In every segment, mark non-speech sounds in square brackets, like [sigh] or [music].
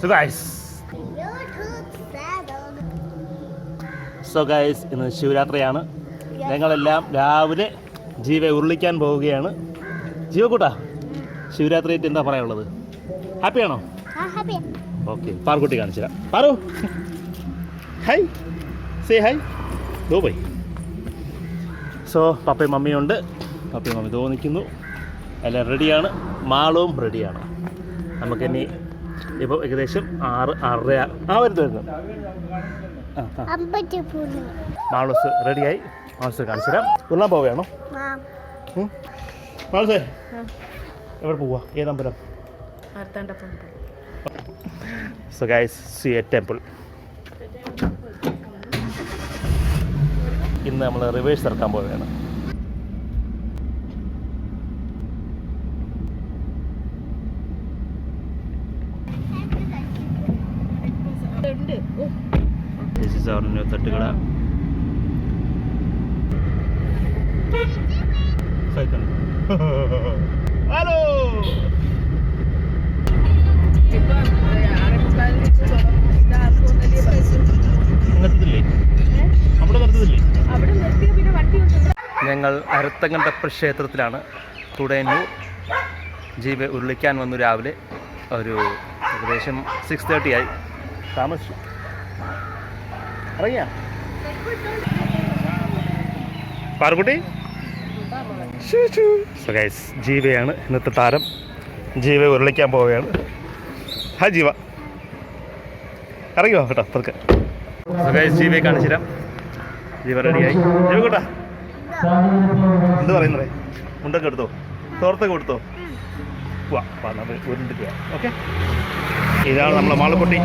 So guys so guys ഇന്ന് ശിവരാത്രിയാണ്. ഞങ്ങളെല്ലാം രാവിലെ ജീവ ഉരുളിക്കാൻ പോവുകയാണ്. ജീവക്കൂട്ടാ ശിവരാത്രിയായിട്ട് എന്താ പറയാനുള്ളത്? ഹാപ്പിയാണോ ഓക്കെ പാർക്കുട്ടി കാണിച്ചു തരാം. പാറു. ഹായ് സേ ഹായ് ദോ ബൈ സോ പപ്പയും മമ്മിയും ഉണ്ട്. പപ്പയും മമ്മി തോന്നിക്കുന്നു എല്ലാം റെഡിയാണ് മാളവും റെഡിയാണ് നമുക്കിനി ഇപ്പോൾ ഏകദേശം ആറ് ആറര. ആ വരുന്നു വരുന്നു. മാളൂസ് റെഡിയായി. മാളൂസ് കാണിച്ചു തരാം. ഉരുളാൻ പോവുകയാണോ? മാളൂസേ എവിടെ പോവാ? ഏതമ്പലം so guys see a temple ഇന്ന് നമ്മൾ റിവേഴ്സ് ഇറക്കാൻ പോവുകയാണ്. [laughs] നിർത്തത്തില്ലേ അവിടെ നിർത്തിയ പിന്നെ സൈക്കിൾ ഹലോ ഞങ്ങൾ അരത്തങ്കണ്ടപ്പ ക്ഷേത്രത്തിലാണ് തുടയന്നൂർ ജീവ ഉരുളിക്കാൻ വന്നു രാവിലെ. ഒരു ഏകദേശം സിക്സ് തേർട്ടി ആയി. താമസിച്ചു. അറിയാം പാർക്കുട്ടി സോ ജീവയാണ് ഇന്നത്തെ താരം. ജീവ ഉരുളിക്കാൻ പോവുകയാണ്. ഹാ ജീവ. ഇറങ്ങിയോ കേട്ടോ അത്രയ്ക്ക് സോ ജീവയെ കാണിച്ചു തരാം ജീവ റെഡിയായി ജീവ കൂട്ടാ. എന്ത് പറയുന്നേ? മുണ്ടൊക്കെ എടുത്തോ? തോർത്തൊക്കെ കൊടുത്തോ? വാ നമ്മൾ ഉരുണ്ടിട്ട് ഓക്കെ? ഇതാണ് നമ്മളെ മാളക്കുട്ടി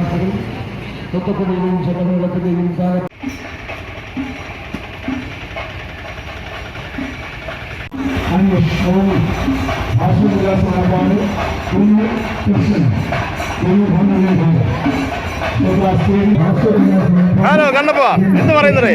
ഹലോ കണ്ണപ്പ എന്ത് പറയുന്നത്?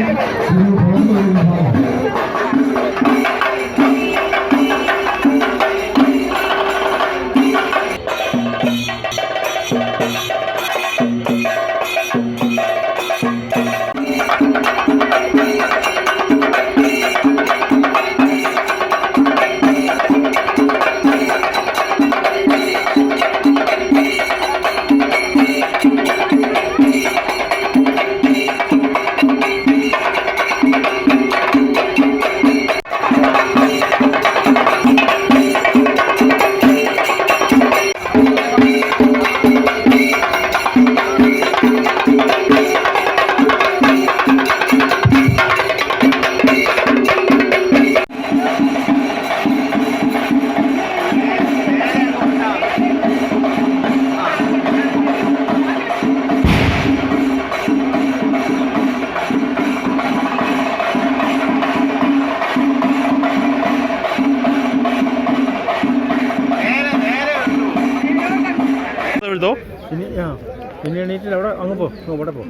പോ ഇവിടെ പോ.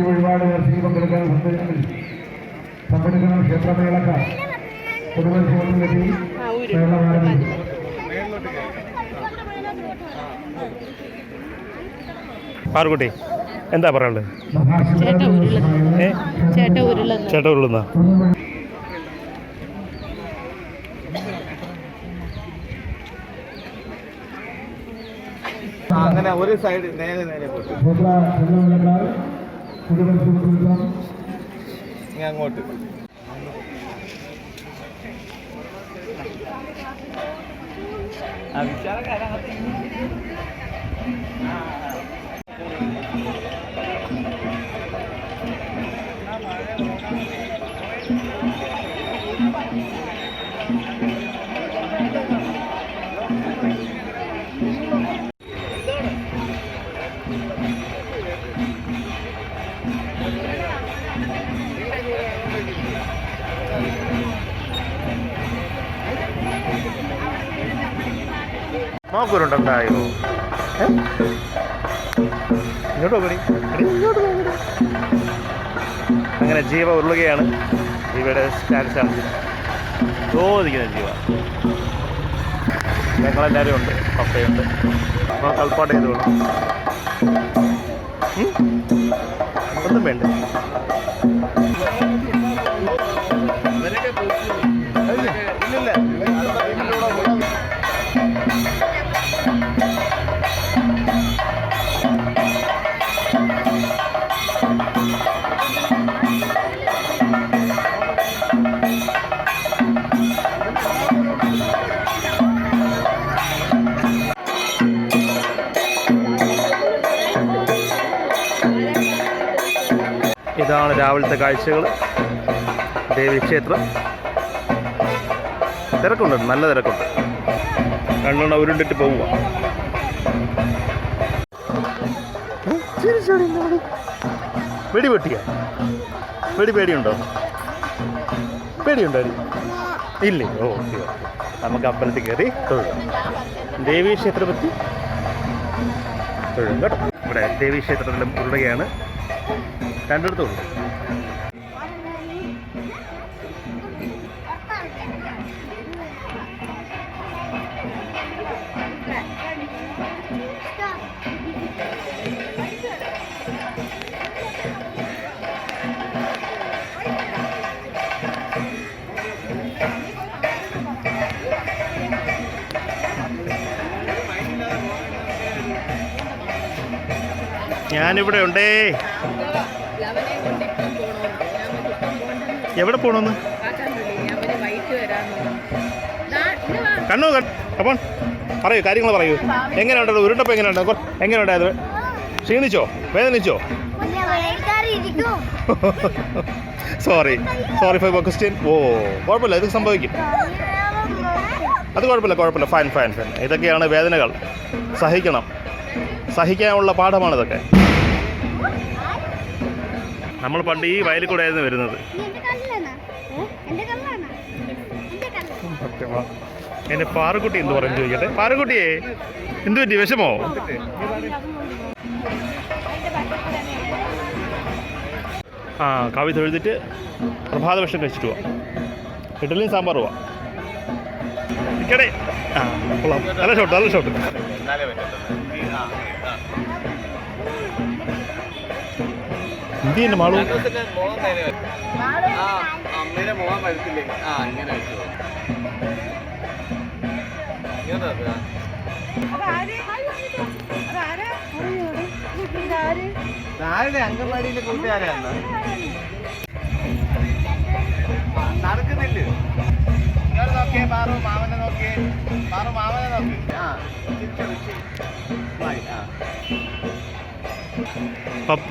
വഴിപാട് ദർശിക്ക് പങ്കെടുക്കാൻ പങ്കെടുക്കുന്ന ക്ഷേത്രമേളക്കാർ കുടുംബശ്രീ മേളകാരൻ പാർക്കുട്ടി എന്താ പറയുള്ളത് ചേട്ട ഉരുളുന്നു. ഒരു സൈഡ് നേരെ നേരെ പോട്ടെ ക്ഷേത്ര ക്ഷേത്രമേളക്കാർ കുടുംബശ്രീ നോക്കൂരുണ്ടായോ ഇങ്ങോട്ട് പോകടി ഇങ്ങോട്ട് പോകടി അങ്ങനെ ജീവ ഉരുളുകയാണ്. ജീവയുടെ ആണ് ചോദിക്കുന്നത് ജീവ. ഞങ്ങളെല്ലാവരും ഉണ്ട്. പപ്പയുണ്ട്. അപ്പോൾ കളിപ്പാട്ട് ചെയ്തോളൂ? ഒന്നും വേണ്ട. ഇതാണ് രാവിലത്തെ കാഴ്ചകൾ ദേവീക്ഷേത്രം തിരക്കുണ്ട് നല്ല തിരക്കുണ്ട്. കണ്ണെണ്ണ ഉരുണ്ടിട്ട് പോവുക വെടി പൊട്ടിയ വെടി പേടിയുണ്ടോ? പേടിയുണ്ടോ? ഇല്ലേ? ഓക്കെ നമുക്ക് അമ്പലത്തിൽ കയറി തൊഴുക. ദേവീ ക്ഷേത്രപത്തി തൊഴും കേട്ടോ. ഇവിടെ ദേവീ ക്ഷേത്രത്തിലും ഉരുളുകയാണ്. രണ്ടിടത്തും ഉണ്ട് ഞാനിവിടെ ഉണ്ടേ. എവിടെ പോണോന്ന്? കണ്ണു അപ്പം പറയൂ കാര്യങ്ങൾ പറയൂ. എങ്ങനെയുണ്ടോ ഉരുട്ടപ്പം എങ്ങനെയുണ്ട് എങ്ങനെയുണ്ടായത്? ക്ഷീണിച്ചോ? വേദനിച്ചോ? സോറി സോറി ഫോർ ക്വസ്റ്റ്യൻ ഓ കുഴപ്പമില്ല. ഇത് സംഭവിക്കും. അത് കുഴപ്പമില്ല കുഴപ്പമില്ല. ഫൈൻ ഫൈൻ ഫൈൻ ഇതൊക്കെയാണ് വേദനകൾ. സഹിക്കണം. സഹിക്കാനുള്ള പാഠമാണ് ഇതൊക്കെ നമ്മൾ പണ്ട് ഈ വയലിൽ കൂടെ ആയിരുന്നു വരുന്നത്. എന്നെ പാറുക്കുട്ടി എന്ത് പറഞ്ഞു ചോദിക്കട്ടെ. പാറുകുട്ടിയെ എന്ത് പറ്റി? വിഷമോ? ആ കവിത എഴുതിട്ട് പ്രഭാത ഭക്ഷണം കഴിച്ചിട്ട് പോവാം. ഇഡലിയും സാമ്പാർ പോവാം. ഇക്കടെ ആ കൊള്ളാം. നല്ല ഷോട്ട് നല്ല ഷോട്ട് എന്ത് ചെയ്യുന്നു മാളു. അമ്മയുടെ വരത്തില്ലേ ആ ഇങ്ങനെ അംഗൻവാടിയിലെ കൂട്ടുകാരാണ്? നടക്കുന്നില്ല? നോക്കിയേ പാറു മാമനെ നോക്കിയേ. പാറു മാമനെ നോക്കി. ആ. പപ്പ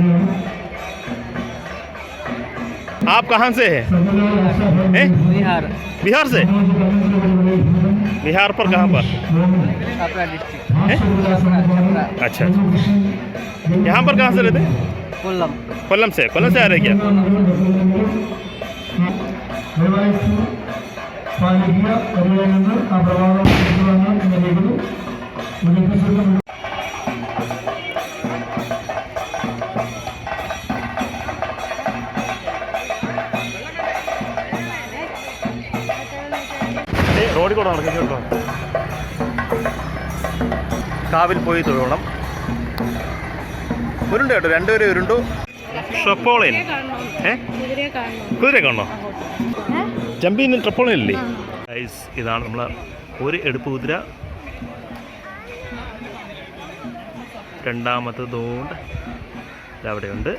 आप कहाँ से हैं? है? बिहार। बिहार से? बिहार पर कहाँ पर? अच्छा, अच्छा यहाँ पर कहाँ से रहते कोल्लम। कोल्लम से। कोल्लम से आ रहे क्या? കാവിൽ പോയി തൊഴണം ഉരുണ്ട് കേട്ടോ രണ്ടുപേരും ഉരുണ്ടു. ട്രപ്പോളയിൻ ഏ? കുതിര കാണോ ജമ്പിന് ട്രപ്പോളയിൻ ഇല്ലേ? ഐസ് ഇതാണ് നമ്മൾ ഒരു എടുപ്പ് കുതിര. രണ്ടാമത്തെ തോണ്ട് അവിടെയുണ്ട്.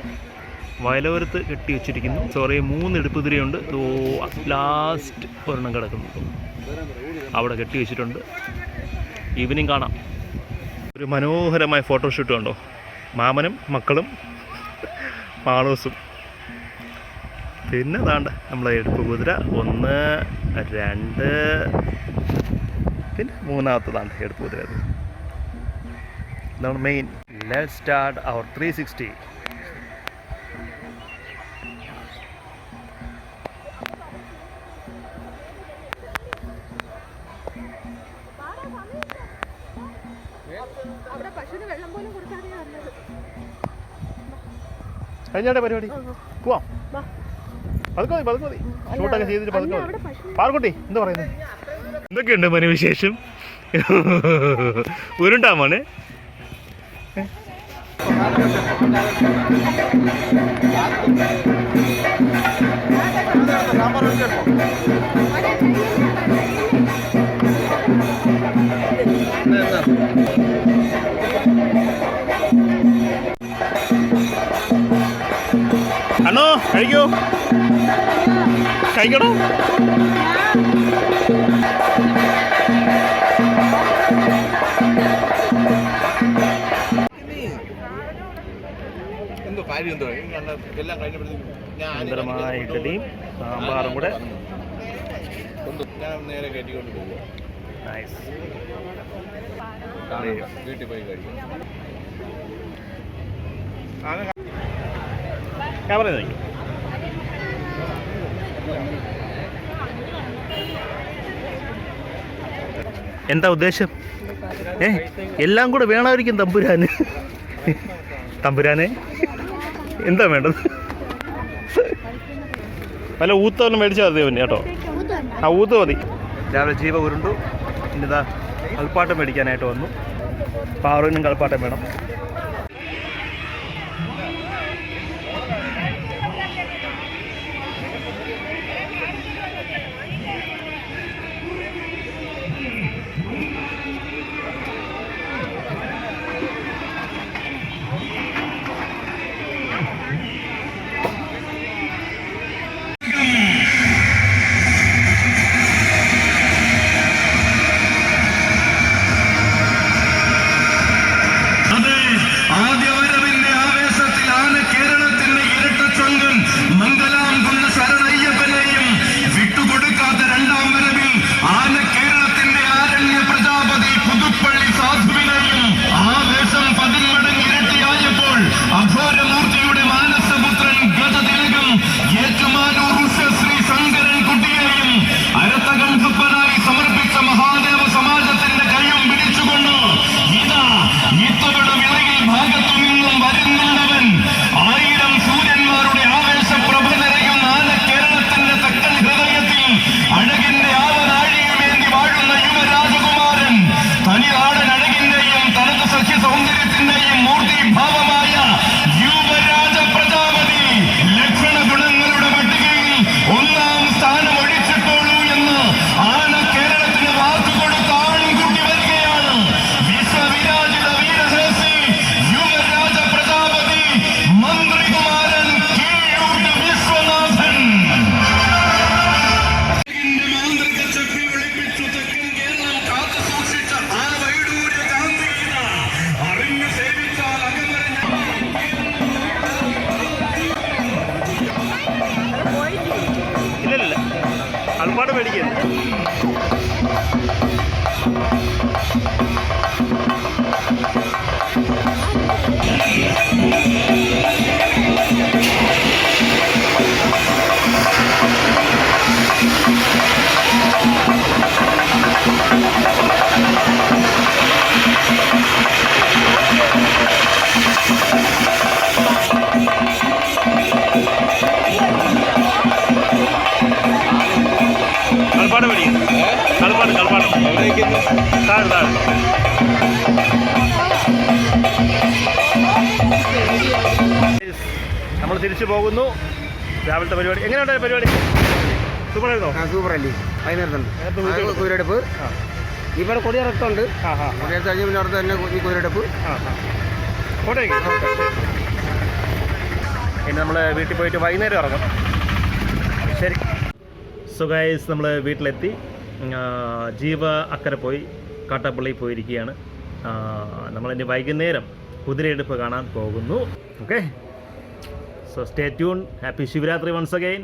വയലോരത്ത് കെട്ടി വെച്ചിരിക്കുന്നു. സോറി മൂന്ന് എടുപ്പ് കുതിരയുണ്ട്. ദോ ലാസ്റ്റ് ഒരെണ്ണം കിടക്കുന്നു. അവിടെ കെട്ടി വെച്ചിട്ടുണ്ട്. ഈവനിങ് കാണാം. ഒരു മനോഹരമായ ഫോട്ടോഷൂട്ട് കണ്ടോ? മാമനും മക്കളും മാളൂസും. പിന്നെ താണ്ട നമ്മളെ എടുപ്പ് കുതിര ഒന്ന് രണ്ട് പിന്നെ മൂന്നാമത്തെ താണ്ട എടുപ്പ് കുതിര. അത് ഇതാണ് main let start our three sixty കഴിഞ്ഞാട്ടെ പരിപാടി. പോവാം. പതുക്കെ മതി പതുക്കെ മതി. ഷൂട്ടൊക്കെ ചെയ്തിട്ട് പതുക്കെ മതി. പാർക്കുട്ടി എന്താ പറയുന്നത് എന്തൊക്കെയുണ്ട് മനു വിശേഷം? ഉരുണ്ടാമാണ്. സാമ്പാർ അണ്ണോ കഴിക്കൂ. കഴിക്കണോ? സുന്ദരമായ ഇഡലിയും സാമ്പാറും കൂടെ. ഞാൻ നേരെ കയറ്റിക്കൊണ്ട് പോകും നൈസ് വീട്ടിൽ പോയി കഴിക്കും. എന്താ ഉദ്ദേശം? ഏ എല്ലാം കൂടെ വേണമായിരിക്കും തമ്പുരാന്. തമ്പുരാനെ എന്താ വേണ്ടത്? വല്ല ഊത്തൊന്നും മേടിച്ചാൽ മതി പിന്നെ കേട്ടോ. ആ ഊത്ത് മതി. രാവിലെ ജീവ ഉരുണ്ടു. ഇന്നിതാ കളിപ്പാട്ടം മേടിക്കാനായിട്ട് വന്നു. പാറുവിനും കളിപ്പാട്ടം വേണം. അതെ കളിപ്പാട്ടം മേടിക്കരുത് കളിപ്പാട്ടം കളിപ്പാട്ടം താഴെ താഴെ. നമ്മൾ തിരിച്ചു പോകുന്നു. രാവിലത്തെ പരിപാടി. എങ്ങനെയുണ്ടായ പരിപാടി? സൂപ്പറായിരുന്നോ? അല്ലേ വൈകുന്നേരത്തുണ്ട്. കുതിരെടുപ്പ്. ഇവിടെ കൊടിയിറക്കുണ്ട് കൊടിയിറത്ത് കഴിഞ്ഞ് പിന്നെ അടുത്ത് തന്നെ ഈ കുതിരെടുപ്പ്. ഇനി നമ്മൾ വീട്ടിൽ പോയിട്ട് വൈകുന്നേരം ഇറങ്ങും. ശരി. സോ ഗൈസ് നമ്മൾ വീട്ടിലെത്തി. ജീവ അക്കരെ പോയി കാട്ടാപ്പള്ളി പോയിരിക്കുകയാണ്. നമ്മളിനി വൈകുന്നേരം കുതിരയെടുപ്പ് കാണാൻ പോകുന്നു. Okay so stay tune happy Shivaratri once again